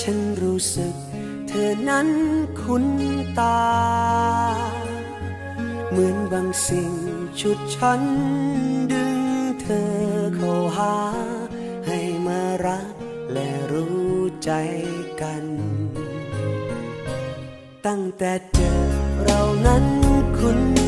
ฉันรู้สึกเธอนั้นคุ้นตา เหมือนบางสิ่งชุดฉันดึงเธอเข้าหา ให้มารักและรู้ใจกัน ตั้งแต่เจอเรานั้นคุ้น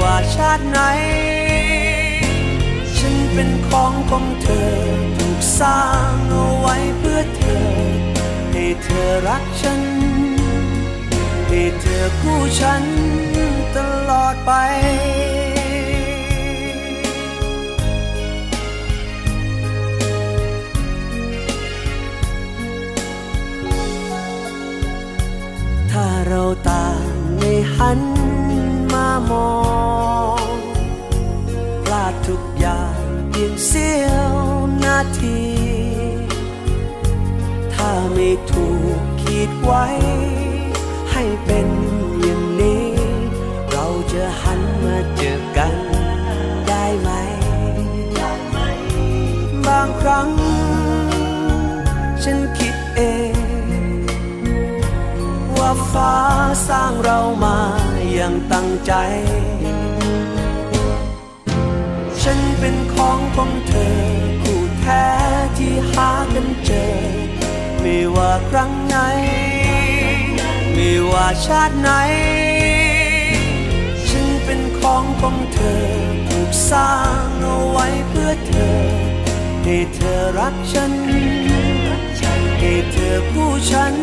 ว่าชาติไหน ฉันเป็นของของเธอ ถูกสร้างเอาไว้เพื่อเธอ ให้เธอรักฉัน ให้เธอคู่ฉันตลอดไปถ้าเราต่างไม่หันมามอง ดทุกอย่างเพียงเสี้ยวนาที ถ้าไม่ถูกขีดไว้ ให้เป็นอย่างนี้ เราจะหันมาเจอกันได้ไหม บางครั้ง ฉันคิดเอง ว่าฟ้าสร้างเรามาอย่างตั้งใจ ฉันเป็นของของเธอ คู่แท้ที่หากันเจอ ไม่ว่าครั้งไหน ไม่ว่าชาติไหน ฉันเป็นของของเธอ ถูกสร้างเอาไว้เพื่อเธอ ให้เธอรักฉัน ให้เธอคู่ฉัน